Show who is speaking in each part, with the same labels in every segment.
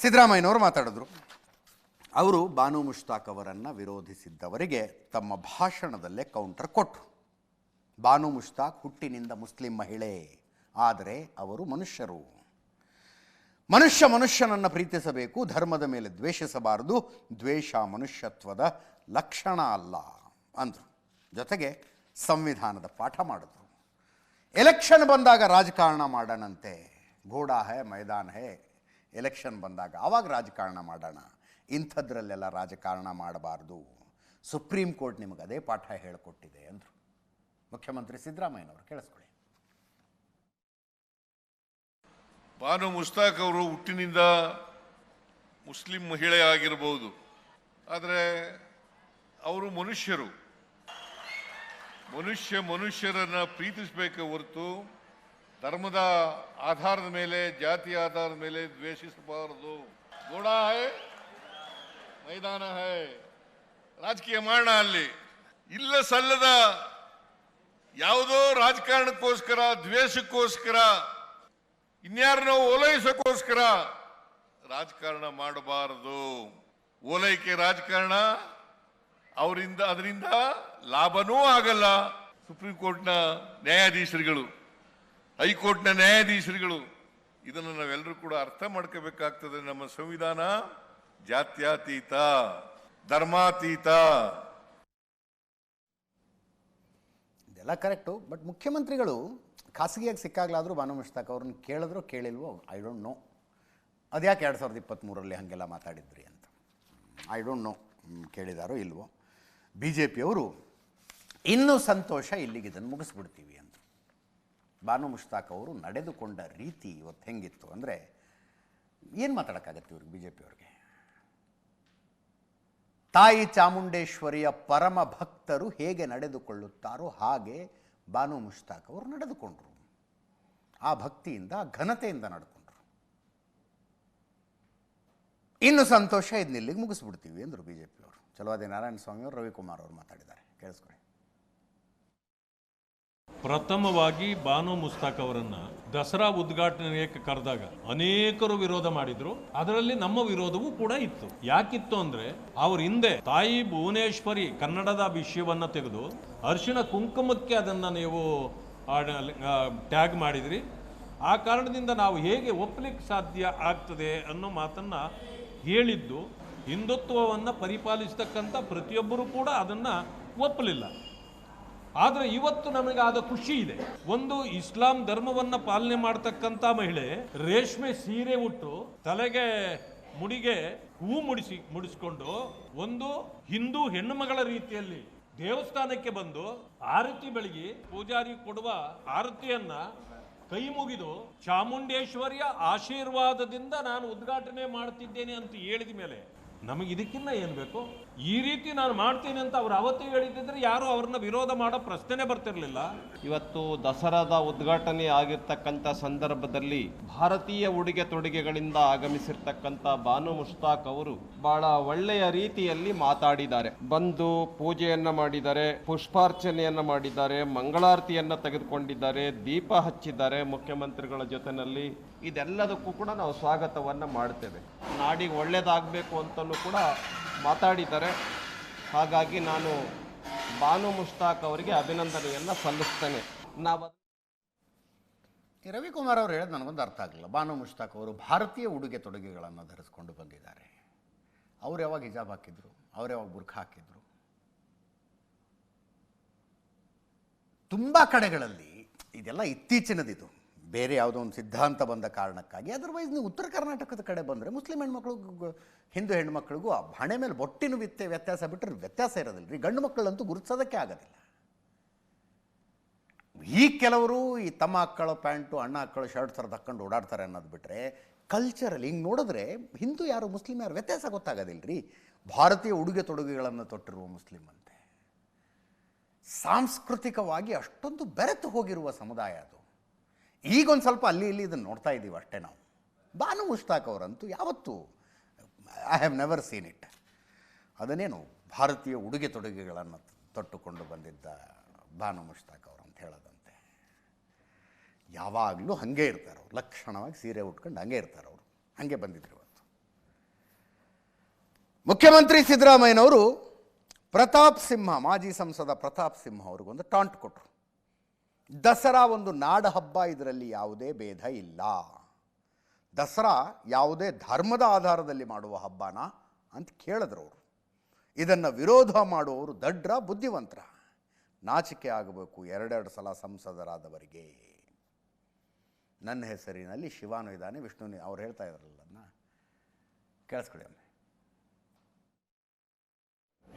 Speaker 1: ಸಿದ್ದರಾಮಯ್ಯನವರು ಮಾತಾಡಿದ್ರು. ಅವರು ಬಾನು ಮುಷ್ತಾಕ್ ಅವರನ್ನು ವಿರೋಧಿಸಿದ್ದವರಿಗೆ ತಮ್ಮ ಭಾಷಣದಲ್ಲೇ ಕೌಂಟರ್. ಕೊಟ್ಟರು ಬಾನು ಮುಷ್ತಾಕ್ ಹುಟ್ಟಿನಿಂದ ಮುಸ್ಲಿಂ ಮಹಿಳೆ, ಆದರೆ ಅವರು ಮನುಷ್ಯರು. ಮನುಷ್ಯ ಮನುಷ್ಯನನ್ನು ಪ್ರೀತಿಸಬೇಕು, ಧರ್ಮದ ಮೇಲೆ ದ್ವೇಷಿಸಬಾರದು, ದ್ವೇಷ ಮನುಷ್ಯತ್ವದ ಲಕ್ಷಣ ಅಲ್ಲ ಅಂದರು. ಜೊತೆಗೆ ಸಂವಿಧಾನದ ಪಾಠ ಮಾಡಿದ್ರು. ಎಲೆಕ್ಷನ್ ಬಂದಾಗ ರಾಜಕಾರಣ ಮಾಡನಂತೆ ಘೋಡಾ ಹೇ, ಮೈದಾನ ಹೇ. ಎಲೆಕ್ಷನ್ ಬಂದಾಗ ಆವಾಗ ರಾಜಕಾರಣ ಮಾಡೋಣ. ಇಂಥದ್ರಲ್ಲೆಲ್ಲ ರಾಜಕಾರಣ ಮಾಡಬಾರ್ದು. ಸುಪ್ರೀಂ ಕೋರ್ಟ್ ನಿಮಗೆ ಅದೇ ಪಾಠ ಹೇಳಿಕೊಟ್ಟಿದೆ ಅಂದರು. ಮುಖ್ಯಮಂತ್ರಿ ಸಿದ್ದರಾಮಯ್ಯನವರು ಕೇಳಿಸ್ಕೊಳ್ಳಿ.
Speaker 2: ಬಾನು ಮುಸ್ತಾಕ್ ಅವರು ಹುಟ್ಟಿನಿಂದ ಮುಸ್ಲಿಂ ಮಹಿಳೆ ಆಗಿರಬಹುದು ಆದರೆ ಅವರು ಮನುಷ್ಯರು. ಮನುಷ್ಯ ಮನುಷ್ಯರನ್ನು ಪ್ರೀತಿಸಬೇಕೆ ಹೊರತು ಧರ್ಮದ ಆಧಾರದ ಮೇಲೆ, ಜಾತಿ ಆಧಾರದ ಮೇಲೆ ದ್ವೇಷಿಸಬಾರದು. ಗೋಡ ಹೈ, ಮೈದಾನ ಹೈ. ರಾಜಕೀಯ ಮಾಡೋಣ ಅಲ್ಲಿ. ಇಲ್ಲ ಸಲ್ಲದ ಯಾವುದೋ ರಾಜಕಾರಣಕ್ಕೋಸ್ಕರ, ದ್ವೇಷಕ್ಕೋಸ್ಕರ, ಇನ್ಯಾರನ್ನೋ ಓಲೈಸೋಕ್ಕೋಸ್ಕರ ರಾಜಕಾರಣ ಮಾಡಬಾರದು. ಓಲೈಕೆ ರಾಜಕಾರಣ, ಅವರಿಂದ, ಅದರಿಂದ ಲಾಭನೂ ಆಗಲ್ಲ. ಸುಪ್ರೀಂ ಕೋರ್ಟ್ನ ನ್ಯಾಯಾಧೀಶರುಗಳು. ಹೈಕೋರ್ಟ್ನ ನ್ಯಾಯಾಧೀಶರುಗಳು, ಇದನ್ನು ನಾವೆಲ್ಲರೂ ಕೂಡ ಅರ್ಥ ಮಾಡ್ಕೋಬೇಕಾಗ್ತದೆ. ನಮ್ಮ ಸಂವಿಧಾನ ಜಾತ್ಯಾತೀತ, ಧರ್ಮಾತೀತ.
Speaker 1: ಇದೆಲ್ಲ ಕರೆಕ್ಟು, ಬಟ್ ಮುಖ್ಯಮಂತ್ರಿಗಳು ಖಾಸಗಿಯಾಗಿ ಸಿಕ್ಕಾಗಲಾದರೂ ಬಾನು ಮುಷ್ತಾಕ್ ಅವ್ರನ್ನ ಕೇಳಿದ್ರು ಕೇಳಿಲ್ವೋ, ಐ ಡೋಂಟ್ ನೋ. ಅದ್ಯಾಕೆ ಎರಡು ಸಾವಿರದ ಇಪ್ಪತ್ತ್ಮೂರರಲ್ಲಿ ಹಾಗೆಲ್ಲ ಮಾತಾಡಿದ್ರಿ ಅಂತ. ಐ ಡೋಂಟ್ ನೋ ಕೇಳಿದಾರೋ ಇಲ್ವೋ. ಬಿ ಜೆ ಪಿಯವರು ಇನ್ನೂ ಸಂತೋಷ ಇಲ್ಲಿಗೆ ಇದನ್ನು ಮುಗಿಸ್ಬಿಡ್ತೀವಿ ಅಂತ. ಬಾನು ಮುಷ್ತಾಕ್ ಅವರು ನಡೆದುಕೊಂಡ ರೀತಿ ಇವತ್ತು ಹೆಂಗಿತ್ತು ಅಂದರೆ ಏನು ಮಾತಾಡೋಕ್ಕಾಗತ್ತೆ ಇವ್ರಿಗೆ ಬಿ ಜೆ ಪಿಯವ್ರಿಗೆ ತಾಯಿ ಚಾಮುಂಡೇಶ್ವರಿಯ ಪರಮ ಭಕ್ತರು ಹೇಗೆ ನಡೆದುಕೊಳ್ಳುತ್ತಾರೋ ಹಾಗೆ ಬಾನು ಮುಷ್ತಾಕ್ ಅವರು ನಡೆದುಕೊಂಡ್ರು. ಆ ಭಕ್ತಿಯಿಂದ, ಆ ಘನತೆಯಿಂದ ನಡ್ಕೊಂಡ್ರು ಇನ್ನು ಸಂತೋಷ ಇದನ್ನಿಲ್ಲಿಗೆ ಮುಗಿಸ್ಬಿಡ್ತೀವಿ ಅಂದರು ಬಿ ಜೆ ಪಿಯವರು ಚಲವಾದಿ ನಾರಾಯಣ ಸ್ವಾಮಿ ಅವರು, ರವಿಕುಮಾರ್ ಅವರು ಮಾತಾಡಿದ್ದಾರೆ. ಕೇಳಿಸ್ಕೊಳ್ಳಿ.
Speaker 3: ಪ್ರಥಮವಾಗಿ ಬಾನು ಮುಸ್ತಾಕ್ ಅವರನ್ನ ದಸರಾ ಉದ್ಘಾಟನೆಗೆ ಕರೆದಾಗ ಅನೇಕರು ವಿರೋಧ ಮಾಡಿದ್ರು. ಅದರಲ್ಲಿ ನಮ್ಮ ವಿರೋಧವೂ ಕೂಡ ಇತ್ತು. ಯಾಕಿತ್ತು ಅಂದ್ರೆ ಅವ್ರ ಹಿಂದೆ ತಾಯಿ ಭುವನೇಶ್ವರಿ ಕನ್ನಡದ ವಿಷಯವನ್ನ ತೆಗೆದು ಅರಿಶಿಣ ಕುಂಕುಮಕ್ಕೆ ಅದನ್ನ ನೀವು ಟ್ಯಾಗ್ ಮಾಡಿದ್ರಿ. ಆ ಕಾರಣದಿಂದ ನಾವು ಹೇಗೆ ಒಪ್ಪಲಿಕ್ಕೆ ಸಾಧ್ಯ ಆಗ್ತದೆ ಅನ್ನೋ ಮಾತನ್ನ ಹೇಳಿದ್ದು ಹಿಂದುತ್ವವನ್ನು ಪರಿಪಾಲಿಸ್ತಕ್ಕಂಥ ಪ್ರತಿಯೊಬ್ಬರೂ ಕೂಡ ಅದನ್ನ ಒಪ್ಪಲಿಲ್ಲ ಆದರೆ ಇವತ್ತು ನಮಗೆ ಆದ ಖುಷಿ ಇದೆ. ಒಂದು ಇಸ್ಲಾಂ ಧರ್ಮವನ್ನ ಪಾಲನೆ ಮಾಡ್ತಕ್ಕಂಥ ಮಹಿಳೆ ರೇಷ್ಮೆ ಸೀರೆ ಉಟ್ಟು ತಲೆಗೆ ಮುಡಿಗೆ ಹೂ ಮುಡಿಸಿ, ಮುಡಿಸ್ಕೊಂಡು ಒಂದು ಹಿಂದೂ ಹೆಣ್ಣು ಮಗಳ ರೀತಿಯಲ್ಲಿ ದೇವಸ್ಥಾನಕ್ಕೆ ಬಂದು ಆರತಿ ಬೆಳಗಿ ಪೂಜಾರಿ ಕೊಡುವ ಆರತಿಯನ್ನ ಕೈ ಮುಗಿದು ಚಾಮುಂಡೇಶ್ವರಿಯ ಆಶೀರ್ವಾದದಿಂದ ನಾನು ಉದ್ಘಾಟನೆ ಮಾಡ್ತಿದ್ದೇನೆ ಅಂತ ಹೇಳಿದ ಮೇಲೆ ನಮಗೆ ಇದಕ್ಕಿನ್ನ ಏನು ಬೇಕು? ಈ ರೀತಿ ನಾನು ಮಾಡ್ತೀನಿ ಅಂತ ಅವ್ರು ಅವತ್ತು ಹೇಳಿದ್ದಿದ್ರೆ ಯಾರು ಅವ್ರನ್ನ ವಿರೋಧ ಮಾಡೋ ಪ್ರಶ್ನೆ ಬರ್ತಿರಲಿಲ್ಲ.
Speaker 4: ಇವತ್ತು ದಸರಾದ ಉದ್ಘಾಟನೆ ಆಗಿರ್ತಕ್ಕಂಥ ಸಂದರ್ಭದಲ್ಲಿ ಭಾರತೀಯ ಉಡುಗೆ ತೊಡುಗೆಗಳಿಂದ ಆಗಮಿಸಿರ್ತಕ್ಕಂಥ ಬಾನು ಮುಷ್ತಾಕ್ ಅವರು ಬಹಳ ಒಳ್ಳೆಯ ರೀತಿಯಲ್ಲಿ ಮಾತಾಡಿದ್ದಾರೆ. ಬಂದು ಪೂಜೆಯನ್ನ ಮಾಡಿದ್ದಾರೆ, ಪುಷ್ಪಾರ್ಚನೆಯನ್ನ ಮಾಡಿದ್ದಾರೆ, ಮಂಗಳಾರತಿಯನ್ನ ತೆಗೆದುಕೊಂಡಿದ್ದಾರೆ, ದೀಪ ಹಚ್ಚಿದ್ದಾರೆ ಮುಖ್ಯಮಂತ್ರಿಗಳ ಜೊತೆನಲ್ಲಿ. ಇದೆಲ್ಲದಕ್ಕೂ ಕೂಡ ನಾವು ಸ್ವಾಗತವನ್ನ ಮಾಡ್ತೇವೆ. ನಾಡಿಗೆ ಒಳ್ಳೇದಾಗಬೇಕು ಅಂತಲೂ ಕೂಡ ಮಾತಾಡಿದ್ದಾರೆ. ಹಾಗಾಗಿ ನಾನು ಬಾನು ಮುಷ್ತಾಕ್ ಅವರಿಗೆ ಅಭಿನಂದನೆಯನ್ನು ಸಲ್ಲಿಸ್ತೇನೆ. ನಾವು
Speaker 1: ರವಿಕುಮಾರ್ ಅವರು ಹೇಳೋದು ನನಗೊಂದು ಅರ್ಥ ಆಗಲಿಲ್ಲ. ಬಾನು ಮುಷ್ತಾಕ್ ಅವರು ಭಾರತೀಯ ಉಡುಗೆ ತೊಡುಗೆಗಳನ್ನು ಧರಿಸ್ಕೊಂಡು ಬಂದಿದ್ದಾರೆ. ಅವ್ರು ಯಾವಾಗ ಹಿಜಾಬ್ ಹಾಕಿದ್ರು? ಅವ್ರು ಯಾವಾಗ ಬುರ್ಖ ಹಾಕಿದ್ರು? ತುಂಬ ಕಡೆಗಳಲ್ಲಿ ಇದೆಲ್ಲ ಇತ್ತೀಚಿನದಿದು. ಬೇರೆ ಯಾವುದೋ ಒಂದು ಸಿದ್ಧಾಂತ ಬಂದ ಕಾರಣಕ್ಕಾಗಿ. ಅದರ್ವೈಸ್ ನೀವು ಉತ್ತರ ಕರ್ನಾಟಕದ ಕಡೆ ಬಂದರೆ ಮುಸ್ಲಿಂ ಹೆಣ್ಮಕ್ಳಿಗೂ ಹಿಂದೂ ಹೆಣ್ಮಕ್ಳಿಗೂ ಆ ಹಣೆ ಮೇಲೆ ಬೊಟ್ಟಿನ ವಿತ್ತೆ ವ್ಯತ್ಯಾಸ ಬಿಟ್ಟರೆ ವ್ಯತ್ಯಾಸ ಇರೋದಿಲ್ಲ ರೀ. ಗಂಡು ಮಕ್ಕಳಂತೂ ಗುರುತಿಸೋದಕ್ಕೆ ಆಗೋದಿಲ್ಲ. ಈ ಕೆಲವರು ಈ ತಮ್ಮ ಹಾಕ್ಕೊಳ್ಳೋ ಪ್ಯಾಂಟು, ಅಣ್ಣ ಹಾಕ್ಕೊಳ್ಳೋ ಶರ್ಟ್ ಸರ್ ತಕ್ಕೊಂಡು ಓಡಾಡ್ತಾರೆ ಅನ್ನೋದು ಬಿಟ್ಟರೆ ಕಲ್ಚರಲ್ಲಿ ಹಿಂಗೆ ನೋಡಿದ್ರೆ ಹಿಂದೂ ಯಾರು, ಮುಸ್ಲಿಂ ಯಾರು ವ್ಯತ್ಯಾಸ ಗೊತ್ತಾಗೋದಿಲ್ಲ ರೀ. ಭಾರತೀಯ ಉಡುಗೆ ತೊಡುಗೆಗಳನ್ನು ತೊಟ್ಟಿರುವ ಮುಸ್ಲಿಂ ಅಂತೆ. ಸಾಂಸ್ಕೃತಿಕವಾಗಿ ಅಷ್ಟೊಂದು ಬೆರೆತು ಹೋಗಿರುವ ಸಮುದಾಯ ಅದು. ಈಗೊಂದು ಸ್ವಲ್ಪ ಅಲ್ಲಿ ಇಲ್ಲಿ ಇದನ್ನು ನೋಡ್ತಾ ಇದ್ದೀವಿ ಅಷ್ಟೇ ನಾವು. ಬಾನು ಮುಷ್ತಾಕ್ ಅವರಂತೂ ಯಾವತ್ತೂ I have never seen it ಅದನ್ನೇನು ಭಾರತೀಯ ಉಡುಗೆ ತೊಡುಗೆಗಳನ್ನು ತೊಟ್ಟುಕೊಂಡು ಬಂದಿದ್ದ ಬಾನು ಮುಷ್ತಾಕ್ ಅವರು ಅಂತ ಹೇಳೋದಂತೆ. ಯಾವಾಗಲೂ ಹಾಗೆ ಇರ್ತಾರೆ ಅವರು, ಲಕ್ಷಣವಾಗಿ ಸೀರೆ ಉಟ್ಕೊಂಡು ಹಂಗೆ ಇರ್ತಾರೆ ಅವರು. ಹಾಗೆ ಬಂದಿದ್ರು ಇವತ್ತು. ಮುಖ್ಯಮಂತ್ರಿ ಸಿದ್ದರಾಮಯ್ಯನವರು ಪ್ರತಾಪ್ ಸಿಂಹ, ಮಾಜಿ ಸಂಸದ ಪ್ರತಾಪ್ ಸಿಂಹ ಅವ್ರಿಗೊಂದು ಟಾಂಟ್ ಕೊಟ್ಟರು ದಸರಾ ಒಂದು ನಾಡ ಹಬ್ಬ ಇದರಲ್ಲಿ ಯಾವುದೇ ಭೇದ ಇಲ್ಲ. ದಸರಾ ಯಾವುದೇ ಧರ್ಮದ ಆಧಾರದಲ್ಲಿ ಮಾಡುವ ಹಬ್ಬನ ಅಂತ ಕೇಳಿದ್ರು ಅವರು. ಇದನ್ನು ವಿರೋಧ ಮಾಡುವವರು ದಡ್ರ, ಬುದ್ಧಿವಂತರ. ನಾಚಿಕೆ ಆಗಬೇಕು ಎರಡೆರಡು ಸಲ ಸಂಸದರಾದವರಿಗೆ. ನನ್ನ ಹೆಸರಿನಲ್ಲಿ ಶಿವಾನು ಇದ್ದಾನೆ ವಿಷ್ಣು ಅವ್ರು ಹೇಳ್ತಾ ಇದ್ರಲ್ಲ ಅದನ್ನ. ಕೇಳಿಸ್ಕೊಳ್ಳಿ ಒಮ್ಮೆ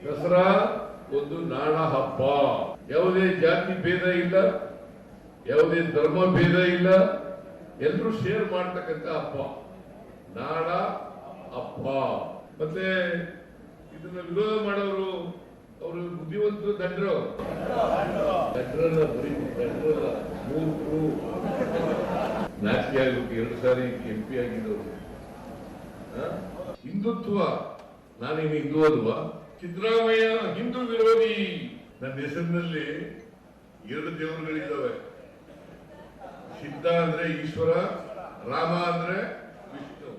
Speaker 5: ದಸರಾ ಒಂದು ನಾಡ ಹಬ್ಬ ಯಾವುದೇ ಜಾತಿ ಭೇದ ಇಲ್ಲ. ಯಾವುದೇ ಧರ್ಮ ಭೇದ ಇಲ್ಲ. ಎಲ್ಲರೂ ಶೇರ್ ಮಾಡ್ತಕ್ಕಂಥ ಹಬ್ಬ. ನಾಡ ಹಬ್ಬ. ಮತ್ತೆ ಇದನ್ನ ವಿರೋಧ ಮಾಡೋರು ಅವರು ಬುದ್ಧಿವಂತರು, ದಂಡ್ರು. ದಂಡ್ರಲ್ಲ ಬರೀ ದಂಡ್ರಲ್ಲ. ಮೂರ್ಖರು. ನಾಚಿಕೆ ಆಗ್ಬೇಕು. ಎರಡು ಸಾರಿ ಎಂ ಪಿ ಆಗಿದ್ದವರು ಹಿಂದುತ್ವ. ನಾನೇನು ಹಿಂದೂ ಅಲ್ವಾ? ಸಿದ್ದರಾಮಯ್ಯ ಹಿಂದೂ ವಿರೋಧಿ. ನನ್ನ ಹೆಸರಿನಲ್ಲಿ ಎರಡು ದೇವರುಗಳಿದ್ದಾವೆ. ಸಿದ್ಧ ಅಂದ್ರೆ ಈಶ್ವರ, ರಾಮ ಅಂದ್ರೆ ವಿಷ್ಣು.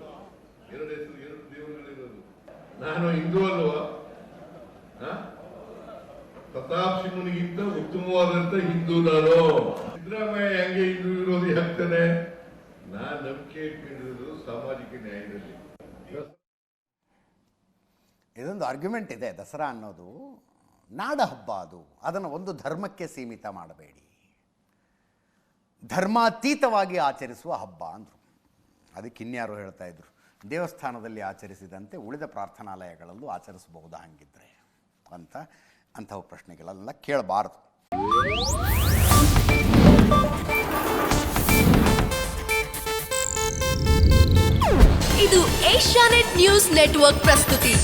Speaker 5: ಎರಡು ಹೆಸರು, ಎರಡು ದೇವರುಗಳಿರೋದು. ನಾನು ಹಿಂದೂ ಅಲ್ವಾ? ಪ್ರತಾಪ್ ಸಿಂಹನಿಗಿಂತ ಉತ್ತಮವಾದಂತ ಹಿಂದೂ ನಾನು. ಸಿದ್ದರಾಮಯ್ಯ ಹೆಂಗೆ ಹಿಂದೂ ವಿರೋಧಿ ಆಗ್ತಾನೆ? ನಾನ್ ನಂಬಿಕೆ ಇಟ್ಕೊಂಡಿರೋದು ಸಾಮಾಜಿಕ ನ್ಯಾಯದಲ್ಲಿ.
Speaker 1: ಇದೊಂದು ಆರ್ಗ್ಯುಮೆಂಟ್ ಇದೆ ದಸರಾ ಅನ್ನೋದು. ನಾಡ ಹಬ್ಬ ಅದು. ಅದನ್ನು ಒಂದು ಧರ್ಮಕ್ಕೆ ಸೀಮಿತ ಮಾಡಬೇಡಿ. ಧರ್ಮಾತೀತವಾಗಿ ಆಚರಿಸುವ ಹಬ್ಬ ಅಂದರು. ಅದಕ್ಕೆ ಇನ್ಯಾರು ಹೇಳ್ತಾ ಇದ್ರು. ದೇವಸ್ಥಾನದಲ್ಲಿ ಆಚರಿಸಿದಂತೆ ಉಳಿದ ಪ್ರಾರ್ಥನಾಲಯಗಳಲ್ಲೂ ಆಚರಿಸಬಹುದಾ ಹಂಗಿದ್ರೆ ಅಂತ ಅಂಥವು ಪ್ರಶ್ನೆಗಳೆಲ್ಲ ಕೇಳಬಾರ್ದು.
Speaker 6: ಇದು ಏಷ್ಯಾನೆಟ್ ನ್ಯೂಸ್ ನೆಟ್ವರ್ಕ್ ಪ್ರಸ್ತುತಿ.